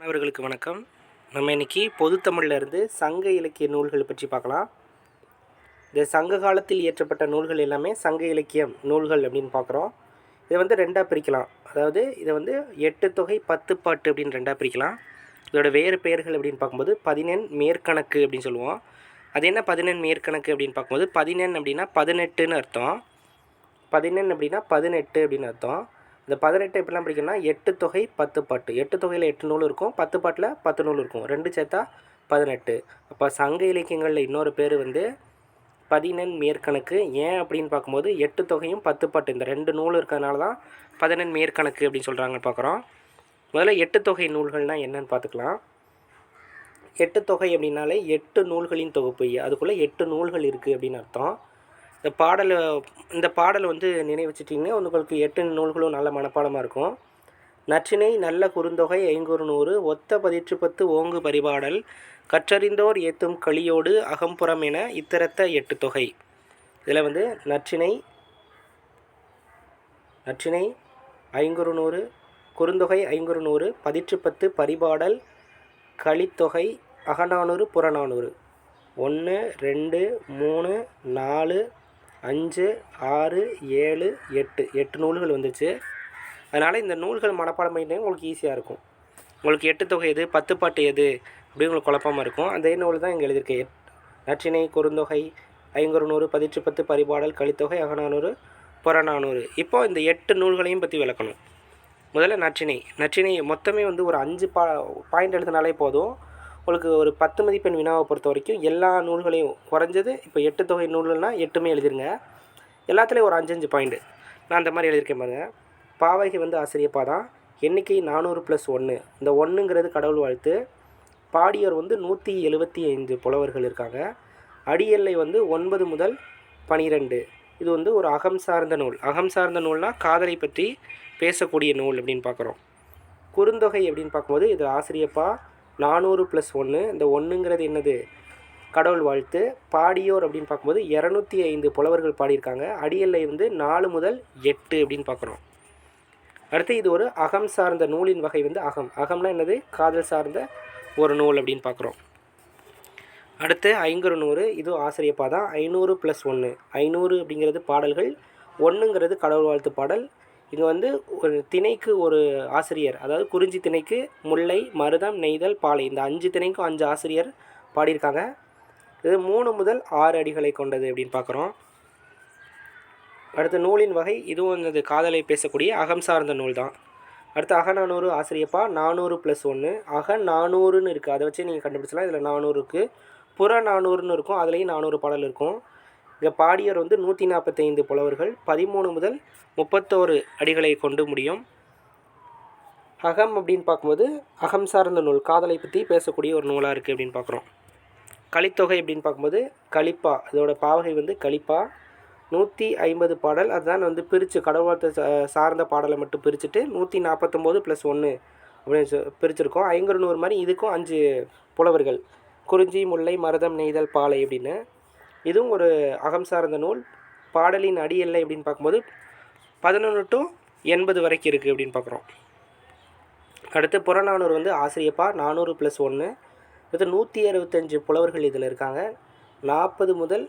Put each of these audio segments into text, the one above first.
மாணவர்களுக்கு வணக்கம். நம்ம இன்னைக்கு பொதுத்தமிழ்லேருந்து சங்க இலக்கிய நூல்கள் பற்றி பார்க்கலாம். இந்த சங்க காலத்தில் இயற்றப்பட்ட நூல்கள் எல்லாமே சங்க இலக்கியம் நூல்கள் அப்படின்னு பார்க்குறோம். இதை வந்து ரெண்டாக பிரிக்கலாம். அதாவது இதை வந்து எட்டு தொகை பத்து பாட்டு அப்படின்னு ரெண்டாக பிரிக்கலாம். இதோட வேறு பெயர்கள் அப்படின்னு பார்க்கும்போது பதினெண் மேற்கணக்கு அப்படின்னு சொல்லுவோம். அது என்ன பதினெண் மேற்கணக்கு அப்படின்னு பார்க்கும்போது பதினெண் அப்படின்னா பதினெட்டுன்னு அர்த்தம். பதினெண் அப்படின்னா பதினெட்டு அப்படின்னு அர்த்தம். இந்த பதினெட்டு எப்படிலாம் படிக்கணும்னா எட்டு தொகை பத்து பாட்டு. எட்டு தொகையில் எட்டு நூல் இருக்கும் பத்து பாட்டில் பத்து நூல் இருக்கும். ரெண்டு சேர்த்தா பதினெட்டு. அப்போ சங்க இலக்கியங்களில் இன்னொரு பேர் வந்து பதினெண் மேற்கணக்கு. ஏன் அப்படின்னு பார்க்கும்போது எட்டு தொகையும் பத்து பாட்டு. இந்த ரெண்டு நூல் இருக்கிறதுனால தான் பதினெண் மேற்கணக்கு அப்படின்னு சொல்கிறாங்கன்னு பார்க்குறோம். முதல்ல எட்டு தொகை நூல்கள்னால் என்னன்னு பார்த்துக்கலாம். எட்டு தொகை அப்படின்னாலே எட்டு நூல்களின் தொகுப்பு. அதுக்குள்ளே எட்டு நூல்கள் இருக்குது அப்படின்னு அர்த்தம். இந்த பாடலை இந்த பாடல் வந்து நினைவச்சிட்டிங்கன்னா உங்களுக்கு எட்டு நூல்களும் நல்ல மனப்பாடமாக இருக்கும். நற்றினை நல்ல குறுந்தொகை ஐங்குறு நூறு ஒத்த பதிற்று பத்து ஓங்கு பரிபாடல் கற்றறிந்தோர் ஏத்தும் களியோடு அகம்புறம் என இத்தரத்த எட்டு தொகை. இதில் வந்து நற்றினை நற்றினை ஐங்குறு நூறு குறுந்தொகை ஐங்குறு நூறு பதிற்று பத்து பரிபாடல் களித்தொகை அகநானூறு புறநானூறு. ஒன்று ரெண்டு மூணு நாலு அஞ்சு ஆறு ஏழு எட்டு. எட்டு நூல்கள் வந்துச்சு. அதனால் இந்த நூல்கள் மனப்பாடம் பண்ணிட்டு உங்களுக்கு ஈஸியாக இருக்கும். உங்களுக்கு எட்டு தொகை எது பத்து பாட்டு எது அப்படின்னு உங்களுக்கு குழப்பமாக இருக்கும். அதே நூல் தான் இங்கே எழுதியிருக்கேன். நற்றினை குறுந்தொகை ஐங்குறு நூறு பதிற்று பத்து பரிபாடல் கலித்தொகை அகநானூறு புறநானூறு. இப்போ இந்த எட்டு நூல்களையும் பற்றி விளக்கணும். முதல்ல நற்றினை. நற்றினை மொத்தமே வந்து ஒரு அஞ்சு பா பாயிண்ட் எழுதினாலே போதும். உங்களுக்கு ஒரு பத்து மதிப்பெண் வினாவை பொறுத்த வரைக்கும் எல்லா நூல்களையும் குறைஞ்சது இப்போ எட்டு தொகை நூல்கள்னால் எட்டுமே எழுதிருங்க. எல்லாத்துலேயும் ஒரு அஞ்சஞ்சு பாயிண்ட்டு நான் அந்த மாதிரி எழுதியிருக்கேன் பாருங்கள் பாவகை வந்து ஆசிரியப்பா தான். எண்ணிக்கை நானூறு ப்ளஸ் ஒன்று இந்த ஒன்றுங்கிறது கடவுள் வாழ்த்து. பாடியோர் வந்து நூற்றி எழுபத்தி ஐந்து புலவர்கள் இருக்காங்க. அடியெல்லை வந்து ஒன்பது முதல் பனிரெண்டு. இது வந்து ஒரு அகம் சார்ந்த நூல். அகம் சார்ந்த நூல்னால் காதலை பற்றி பேசக்கூடிய நூல் அப்படின்னு பார்க்குறோம். குறுந்தொகை அப்படின்னு பார்க்கும்போது இது ஆசிரியப்பா நானூறு ப்ளஸ் ஒன்று இந்த ஒன்றுங்கிறது என்னது? கடவுள் வாழ்த்து. பாடியோர் அப்படின்னு பார்க்கும்போது இரநூத்தி ஐந்து புலவர்கள் பாடியிருக்காங்க. அடியல்லை வந்து நாலு முதல் எட்டு அப்படின்னு பார்க்குறோம். அடுத்து இது ஒரு அகம் சார்ந்த நூலின் வகை வந்து அகம். அகம்னா என்னது? காதல் சார்ந்த ஒரு நூல் அப்படின்னு பார்க்குறோம். அடுத்து ஐங்குறு நூறு இது ஆசிரியப்பா தான். ஐநூறு ப்ளஸ் ஒன்று ஐநூறு அப்படிங்கிறது பாடல்கள். ஒன்றுங்கிறது கடவுள் வாழ்த்து பாடல். இங்கே வந்து ஒரு திணைக்கு ஒரு ஆசிரியர் அதாவது குறிஞ்சி திணைக்கு முல்லை மருதம் நெய்தல் பாலை. இந்த அஞ்சு திணைக்கும் அஞ்சு ஆசிரியர் பாடியிருக்காங்க. இது மூணு முதல் ஆறு அடிகளை கொண்டது அப்படின்னு பார்க்குறோம். அடுத்த நூலின் வகை இதுவும் இந்த காதலை பேசக்கூடிய அகம் சார்ந்த நூல் தான். அடுத்து அகநானூறு ஆசிரியப்பா நானூறு ப்ளஸ் ஒன்று அக நானூறுன்னு இருக்குது அதை வச்சு நீங்கள் கண்டுபிடிச்சலாம் இதில் நானூறு இருக்குது புற நானூறுன்னு இருக்கும். அதுலேயும் நானூறு பாடல் இருக்கும். இங்கே பாடியர் வந்து நூற்றி நாற்பத்தைந்து புலவர்கள் பதிமூணு முதல் முப்பத்தோரு அடிகளை கொண்டு முடியும். அகம் அப்படின்னு பார்க்கும்போது அகம் சார்ந்த நூல் காதலை பற்றி பேசக்கூடிய ஒரு நூலாக இருக்குது அப்படின்னு பார்க்குறோம். கலித்தொகை அப்படின்னு பார்க்கும்போது கலிப்பா இதோட பாவகை வந்து கலிப்பா. நூற்றி ஐம்பது பாடல் அதுதான் வந்து பிரித்து கடவுளத்தை சார்ந்த பாடலை மட்டும் பிரிச்சுட்டு நூற்றி நாற்பத்தொம்போது ப்ளஸ் ஒன்று அப்படின்னு சொ- பிரிச்சிருக்கோம். ஐங்குறு நூறு மாதிரி இதுக்கும் அஞ்சு புலவர்கள். குறிஞ்சி முல்லை மருதம் நெய்தல் பாலை அப்படின்னு. இதுவும் ஒரு அகம் சார்ந்த நூல். பாடலின் அடி எல்லை அப்படின்னு பார்க்கும்போது பதினொன்று டு எண்பது வரைக்கும் இருக்குது அப்படின்னு பார்க்குறோம். அடுத்து புறநானூறு வந்து ஆசிரியப்பா நானூறு ப்ளஸ் ஒன்று அடுத்து நூற்றி அறுபத்தஞ்சு புலவர்கள் இதில் இருக்காங்க. நாற்பது முதல்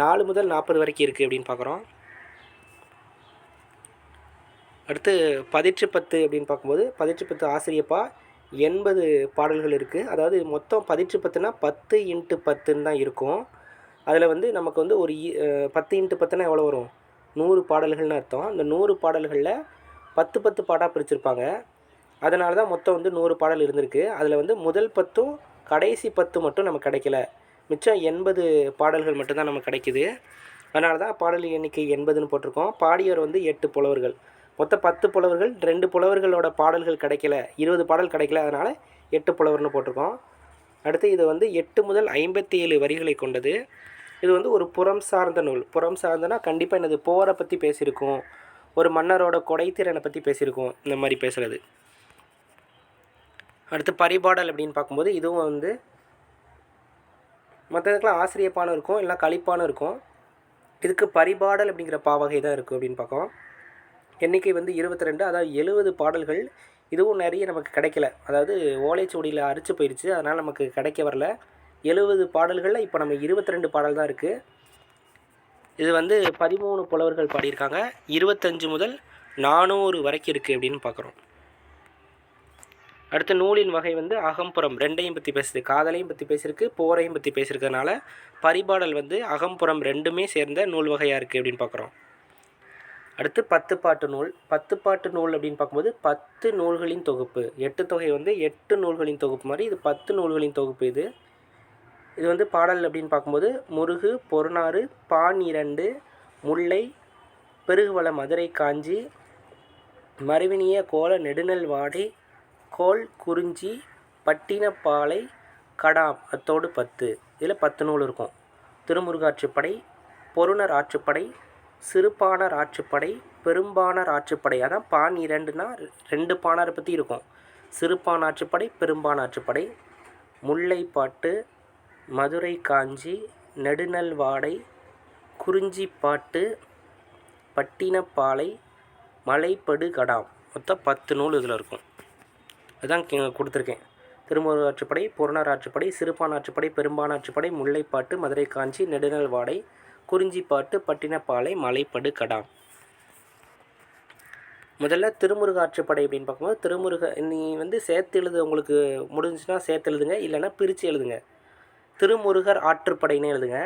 நாலு முதல் நாற்பது வரைக்கும் இருக்குது அப்படின்னு பார்க்குறோம். அடுத்து பதிற்று பத்து அப்படின்னு பார்க்கும்போது பதிற்று பத்து ஆசிரியப்பா எண்பது பாடல்கள் இருக்குது அதாவது மொத்தம் பதிற்று பத்துனா பத்து இன்ட்டு பத்துன்னு தான் இருக்கும். அதில் வந்து நமக்கு வந்து ஒரு இ- பத்து இன்ட்டு பத்துனா எவ்வளோ வரும்? நூறு பாடல்கள்னு அர்த்தம். அந்த நூறு பாடல்களில் பத்து பத்து பாடாக பிரிச்சிருப்பாங்க. அதனால தான் மொத்தம் வந்து நூறு பாடல் இருந்திருக்கு. அதில் வந்து முதல் பத்தும் கடைசி பத்து மட்டும் நமக்கு கிடைக்கல. மிச்சம் எண்பது பாடல்கள் மட்டும்தான் நமக்கு கிடைக்குது. அதனால தான் பாடல் எண்ணிக்கை எண்பதுன்னு போட்டிருக்கோம். பாடியவர் வந்து எட்டு புலவர்கள். மொத்தம் பத்து புலவர்கள் ரெண்டு புலவர்களோட பாடல்கள் கிடைக்கல. இருபது பாடல் கிடைக்கல. அதனால் எட்டு புலவர்னு போட்டிருக்கோம். அடுத்து இது வந்து எட்டு முதல் ஐம்பத்தி ஏழு வரிகளை கொண்டது. இது வந்து ஒரு புறம் சார்ந்த நூல். புறம் சார்ந்தனா கண்டிப்பாக என்னது? போரை பற்றி பேசியிருக்கோம். ஒரு மன்னரோட கொடைத்திறனை பற்றி பேசியிருக்கோம். இந்த மாதிரி பேசுகிறது அடுத்து பரிபாடல் அப்படின்னு பார்க்கும்போது இதுவும் வந்து மற்றதுக்கெலாம் ஆசிரியப்பானும் இருக்கும் இல்லை கழிப்பானும் இருக்கும். இதுக்கு பரிபாடல் அப்படிங்கிற பாவகை தான் இருக்குது அப்படின்னு பார்க்கோம் எண்ணிக்கை வந்து இருபத்தி ரெண்டு அதாவது எழுபது பாடல்கள் இதுவும் நிறைய நமக்கு கிடைக்கல. அதாவது ஓலைச்சுவடியில் அரிச்சு போயிடுச்சு அதனால் நமக்கு கிடைக்க வரல. எழுபது பாடல்களில் இப்போ நம்ம இருபத்தி ரெண்டு பாடல் தான் இருக்குது இது வந்து பதிமூணு புலவர்கள் பாடியிருக்காங்க. இருபத்தஞ்சு முதல் நானூறு வரைக்கும் இருக்குது அப்படின்னு பார்க்குறோம் அடுத்த நூலின் வகை வந்து அகம்புறம். ரெண்டையும் பற்றி பேசுது. காதலையும் பற்றி பேசியிருக்கு போரையும் பற்றி பேசியிருக்கிறதுனால பரிபாடல் வந்து அகம்புறம் ரெண்டுமே சேர்ந்த நூல் வகையாக இருக்குது அப்படின்னு பார்க்குறோம் அடுத்து பத்து பாட்டு நூல். பத்து பாட்டு நூல் அப்படின்னு பார்க்கும்போது பத்து நூல்களின் தொகுப்பு. எட்டு தொகை வந்து எட்டு நூல்களின் தொகுப்பு மாதிரி இது பத்து நூல்களின் தொகுப்பு இது. இது வந்து பாடல் அப்படின்னு பார்க்கும்போது முருகு பொருணாறு பான் இரண்டு முல்லை பெருகுவள மதுரை காஞ்சி மறுவினிய கோல நெடுநெல் வாடை கோல் குறிஞ்சி பட்டினப்பாலை கடாம் அத்தோடு பத்து. இதில் பத்து நூல் இருக்கும். திருமுருகாற்றுப்படை பொருணர் ஆற்றுப்படை சிறுபாணர் ஆற்றுப்படை பெரும்பாணர் ஆற்றுப்படை அதான் பான் இரண்டுனா ரெண்டு பாணரை பற்றி இருக்கும். சிறுபான் ஆற்றுப்படை பெரும்பான் ஆற்றுப்படை முல்லைப்பாட்டு மதுரை காஞ்சி நெடுநல் வாடை குறிஞ்சிப்பாட்டு பட்டினப்பாலை மலைப்படுகடாம் மொத்தம் பத்து நூல் இதில் இருக்கும். அதுதான் கி- கொடுத்துருக்கேன். திருமூர் ஆற்றுப்படை பொருணர் ஆற்றுப்படை சிறுபான் ஆற்றுப்படை பெரும்பான் ஆற்றுப்படை முல்லைப்பாட்டு மதுரை காஞ்சி நெடுநல் வாடை குறிஞ்சிப்பாட்டு பட்டினப்பாலை மலைப்படு கடாம். முதல்ல திருமுருக ஆற்றுப்படை அப்படின்னு பார்க்கும்போது திருமுருக நீ வந்து சேர்த்து எழுது உங்களுக்கு முடிஞ்சுன்னா சேர்த்து எழுதுங்க இல்லைன்னா பிரித்து எழுதுங்க. திருமுருகர் ஆற்றுப்படைன்னு எழுதுங்க.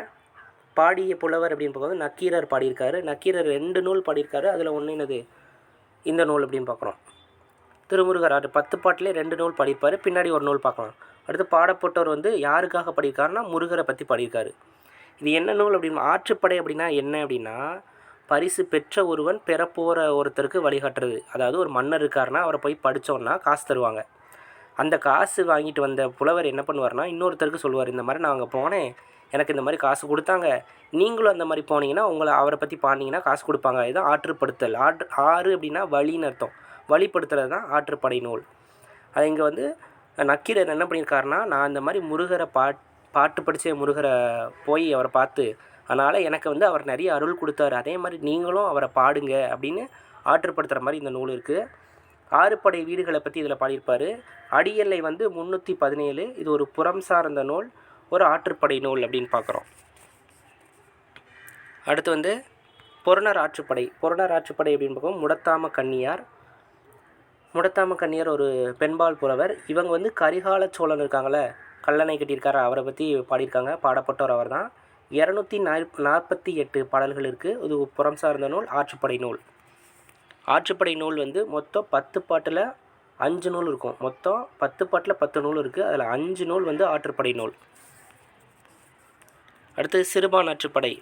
பாடிய புலவர் அப்படின்னு பார்க்கும்போது நக்கீரர் பாடியிருக்காரு. நக்கீரர் ரெண்டு நூல் பாடியிருக்காரு. அதில் ஒன்று என்னது? இந்த நூல் அப்படின்னு பார்க்குறோம். திருமுருகர் ஆற்று பத்து பாட்டிலே ரெண்டு நூல் பாடியிருப்பார். பின்னாடி ஒரு நூல் பார்க்கலாம் அடுத்து பாடப்பட்டவர் வந்து யாருக்காக பாடியிருக்காருன்னா முருகரை பற்றி பாடியிருக்காரு. இது என்ன நூல் அப்படின்னு ஆற்றுப்படை அப்படின்னா என்ன அப்படின்னா பரிசு பெற்ற ஒருவன் பெறப்போகிற ஒருத்தருக்கு வழிகாட்டுறது. அதாவது ஒரு மன்னர் இருக்காருன்னா அவரை போய் படித்தோன்னா காசு தருவாங்க. அந்த காசு வாங்கிட்டு வந்த புலவர் என்ன பண்ணுவார்னா இன்னொருத்தருக்கு சொல்லுவார் இந்த மாதிரி நான் அங்கே போனேன். எனக்கு இந்த மாதிரி காசு கொடுத்தாங்க. நீங்களும் அந்த மாதிரி போனீங்கன்னா உங்களை அவரை பற்றி பாண்டிங்கன்னா காசு கொடுப்பாங்க. இதுதான் ஆற்றுப்படுத்தல். ஆற்று ஆறு அப்படின்னா வழின்னு அர்த்தம். வழிப்படுத்துறது தான் ஆற்றுப்படை நூல். அது இங்கே வந்து நக்கீரர் என்ன பண்ணியிருக்காருனா நான் இந்த மாதிரி முருகரை பாட் பாட்டு படித்த முருகரை போய் அவரை பார்த்து அதனால் எனக்கு வந்து அவர் நிறைய அருள் கொடுத்தாரு. அதே மாதிரி நீங்களும் அவரை பாடுங்க அப்படின்னு ஆற்றுப்படுத்துகிற மாதிரி இந்த நூல் இருக்குது ஆறுபடை வீடுகளை பற்றி இதில் பாடியிருப்பார். அடியெல்லை வந்து முந்நூற்றி பதினேழு. இது ஒரு புறம் சார்ந்த நூல் ஒரு ஆற்றுப்படை நூல் அப்படின்னு பார்க்குறோம் அடுத்து வந்து பொருணர் ஆற்றுப்படை. பொருணர் ஆற்றுப்படை அப்படின்னு பார்க்கும் முடத்தாம கன்னியார். முடத்தாம கன்னியார் ஒரு பெண்பால் புலவர். இவங்க வந்து கரிகால சோழன் இருக்காங்களே கல்லணை கட்டியிருக்காரு அவரை பற்றி பாடியிருக்காங்க. பாடப்பட்டவர் அவர் தான் இரநூத்தி நாற்பத்தி எட்டு பாடல்கள் இருக்குது இது புறம் சார்ந்த நூல் ஆற்றுப்படை நூல். ஆற்றுப்படை நூல் வந்து மொத்தம் பத்து பாட்டில் அஞ்சு நூல் இருக்கும். மொத்தம் பத்து பாட்டில் பத்து நூல் இருக்குது அதில் அஞ்சு நூல் வந்து ஆற்றுப்படை நூல். அடுத்தது சிறுபான் ஆற்றுப்படை.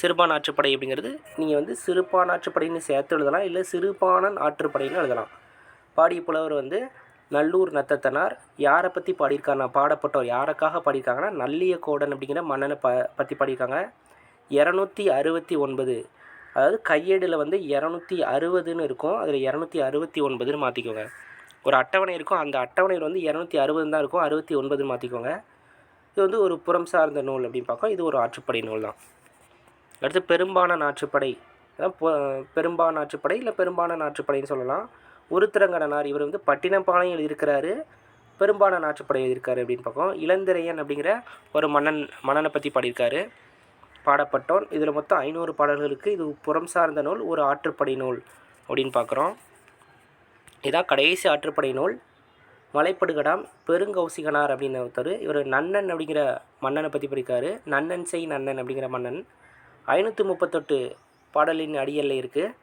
சிறுபான் ஆற்றுப்படை அப்படிங்கிறது நீங்கள் வந்து சிறுபான் ஆற்றுப்படைன்னு சேர்த்து எழுதலாம் இல்லை சிறுபானன் ஆற்றுப்படைன்னு எழுதலாம். பாடிய புலவர் வந்து நல்லூர் நத்தத்தனார் யாரை பற்றி பாடியிருக்காங்க பாடப்பட்டவர் யாருக்காக பாடியிருக்காங்கன்னா நல்லிய கோடன் அப்படிங்கிற மன்னனை ப பற்றி பாடியிருக்காங்க. இரநூத்தி அறுபத்தி ஒன்பது. அதாவது கையேடில் வந்து இரநூத்தி அறுபதுன்னு இருக்கும். அதில் இரநூத்தி அறுபத்தி ஒன்பதுன்னு மாற்றிக்கோங்க ஒரு அட்டவணை இருக்கும். அந்த அட்டவணையில் வந்து இரநூத்தி அறுபது தான் இருக்கும். அறுபத்தி ஒன்பதுன்னு மாற்றிக்கோங்க இது வந்து ஒரு புறம் சார்ந்த நூல் அப்படின்னு பார்க்கோம். இது ஒரு ஆற்றுப்படை நூல் தான். அடுத்து பெரும்பான நாற்றுப்படை அதான் பெரும்பான ஆற்றுப்படை இல்லை பெரும்பான நாற்றுப்படைன்னு சொல்லலாம். உருத்திரங்கடனார் இவர் வந்து பட்டினப்பாளையம் எழுதியிருக்கிறாரு பெரும்பான ஆற்றுப்படை எழுதியிருக்காரு அப்படின்னு பார்க்கோம் இளந்திரையன் அப்படிங்கிற ஒரு மன்னன் மன்னனை பற்றி பாடியிருக்காரு. பாடப்பட்டோன். இதில் மொத்தம் ஐநூறு பாடல்களுக்கு இது புறம் சார்ந்த நூல் ஒரு ஆற்றுப்படை நூல் அப்படின்னு பார்க்குறோம். இதான் கடைசி ஆற்றுப்படை நூல். மலைப்படுகடாம் பெருங்கௌசிகனார் அப்படின்னு ஒருத்தர். இவர் நன்னன் அப்படிங்கிற மன்னனை பற்றி படிக்காரு நன்னன் செய் நன்னன் அப்படிங்கிற மன்னன். ஐநூற்றி முப்பத்தெட்டு பாடலின் அடியல்ல இருக்குது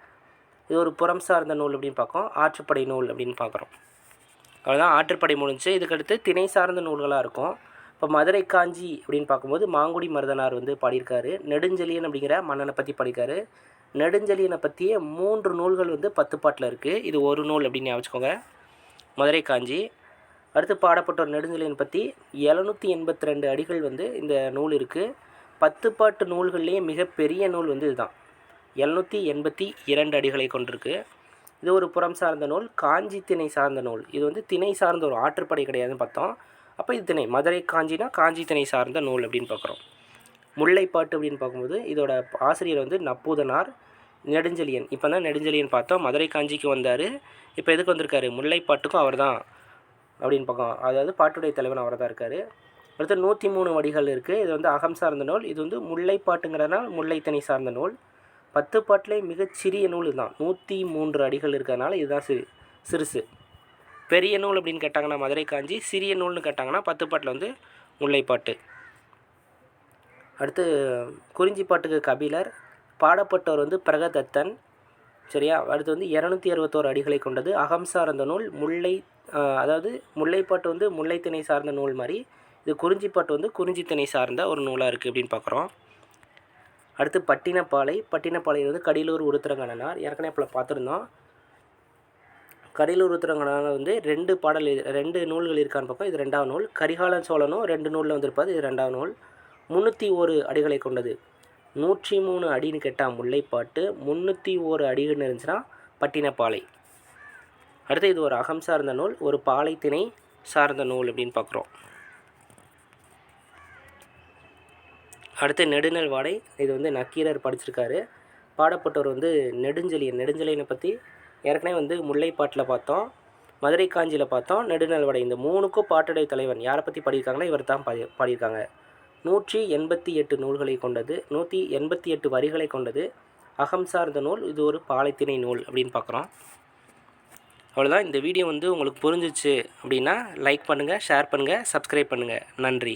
இது ஒரு புறம் சார்ந்த நூல் அப்படின்னு பார்க்கோம் ஆற்றுப்படை நூல் அப்படின்னு பார்க்குறோம். அவ்வளோதான் ஆற்றுப்படை முடிஞ்சு இதுக்கடுத்து திணை சார்ந்த நூல்களாக இருக்கும். இப்போ மதுரை காஞ்சி அப்படின்னு பார்க்கும்போது மாங்குடி மருதனார் வந்து பாடியிருக்காரு. நெடுஞ்செழியன் அப்படிங்கிற மன்னனை பற்றி பாடியிருக்காரு. நெடுஞ்செழியனை பற்றியே மூன்று நூல்கள் வந்து பத்து பாட்டில் இருக்குது இது ஒரு நூல் அப்படின்னு ஞாபகம் வச்சுக்கோங்க. மதுரை காஞ்சி. அடுத்து பாடப்பட்ட ஒரு நெடுஞ்செழியன் பற்றி எழுநூற்றி எண்பத்தி ரெண்டு அடிகள் வந்து இந்த நூல் இருக்குது பத்து பாட்டு நூல்கள்லேயே மிகப்பெரிய நூல் வந்து இதுதான். எழுநூற்றி எண்பத்தி இரண்டு அடிகளை கொண்டிருக்கு. இது ஒரு புறம் சார்ந்த நூல் காஞ்சி திணை சார்ந்த நூல். இது வந்து திணை சார்ந்த ஒரு ஆற்றுப்படை கிடையாதுன்னு பார்த்தோம். அப்போ இது திணை மதுரை காஞ்சினா காஞ்சி திணை சார்ந்த நூல் அப்படின்னு பார்க்குறோம். முல்லைப்பாட்டு அப்படின்னு பார்க்கும்போது இதோட ஆசிரியர் வந்து நப்பூதனார் நெடுஞ்செழியன். இப்போ தான் நெடுஞ்செழியன் பார்த்தோம். மதுரை காஞ்சிக்கு வந்தார். இப்போ எதுக்கு வந்திருக்காரு? முல்லைப்பாட்டுக்கும் அவர் தான் அப்படின்னு பக்கம் அதாவது பாட்டுடைய தலைவன் அவர் தான் இருக்கார். அடுத்து நூற்றி மூணு வடிகள் இருக்குது இது வந்து அகம் சார்ந்த நூல். இது வந்து முல்லைப்பாட்டுங்கிறதுனால முல்லைத்தனி சார்ந்த நூல். பத்து பாட்டிலே மிகச்சிறிய நூல் தான் நூற்றி மூன்று அடிகள் இருக்கிறதுனால இதுதான் சிறு சிறுசு. பெரிய நூல் அப்படின்னு கேட்டாங்கன்னா மதுரை காஞ்சி சிறிய நூல்னு கேட்டாங்கன்னா பத்து பாட்டில் வந்து முல்லைப்பாட்டு. அடுத்து குறிஞ்சிப்பாட்டுக்கு கபிலர் பாடப்பட்டவர் வந்து பிரகதத்தன் சரியா? அடுத்து வந்து இரநூத்தி அறுபத்தோரு அடிகளை கொண்டது அகம் சார்ந்த நூல் முல்லை அதாவது முல்லைப்பாட்டு வந்து முல்லைத்திணை சார்ந்த நூல் மாதிரி இது குறிஞ்சிப்பாட்டு வந்து குறிஞ்சித்திணை சார்ந்த ஒரு நூலாக இருக்குது அப்படின்னு பார்க்குறோம் அடுத்து பட்டினப்பாலை. பட்டினப்பாளையில் வந்து கடிலூர் உருத்திரங்கண்ணனார். ஏற்கனவே இப்போ பார்த்துருந்தோம். கடிலூர் உருத்திரங்கணனார் வந்து ரெண்டு பாடல் ரெண்டு நூல்கள் இருக்கான்னு பார்ப்போம். இது ரெண்டாவது நூல். கரிகாலன் சோழனும் ரெண்டு நூலில் வந்திருப்பார் இது ரெண்டாவது நூல். முந்நூற்றி ஒரு அடிகளை கொண்டது. நூற்றி மூணு அடின்னு கேட்டால் முல்லைப்பாட்டு. முந்நூற்றி ஒரு அடின்னு இருந்துச்சுன்னா பட்டினப்பாலை. அடுத்து இது ஒரு அகம் சார்ந்த நூல். ஒரு பாலை திணை சார்ந்த நூல் அப்படின்னு பார்க்குறோம். அடுத்து நெடுநல் வாடை. இது வந்து நக்கீரர் படிச்சிருக்காரு. பாடப்பட்டவர் வந்து நெடுஞ்செழியன் நெடுஞ்செழியனை பற்றி ஏற்கனவே வந்து முல்லைப்பாட்டில் பார்த்தோம். மதுரை காஞ்சியில் பார்த்தோம். நெடுநல் வாடை. இந்த மூணுக்கும் பாட்டுடை தலைவன். யாரை பற்றி பாடியிருக்காங்கன்னா இவர் தான் பாடி பாடியிருக்காங்க. நூற்றி எண்பத்தி எட்டு நூல்களை கொண்டது. நூற்றி எண்பத்தி எட்டு வரிகளை கொண்டது. அகம் சார்ந்த நூல். இது ஒரு பாலைத்திணை நூல் அப்படின்னு பார்க்குறோம். அவ்வளோதான் இந்த வீடியோ வந்து உங்களுக்கு புரிஞ்சிச்சு அப்படின்னா லைக் பண்ணுங்கள் ஷேர் பண்ணுங்கள் சப்ஸ்கிரைப் பண்ணுங்கள் நன்றி.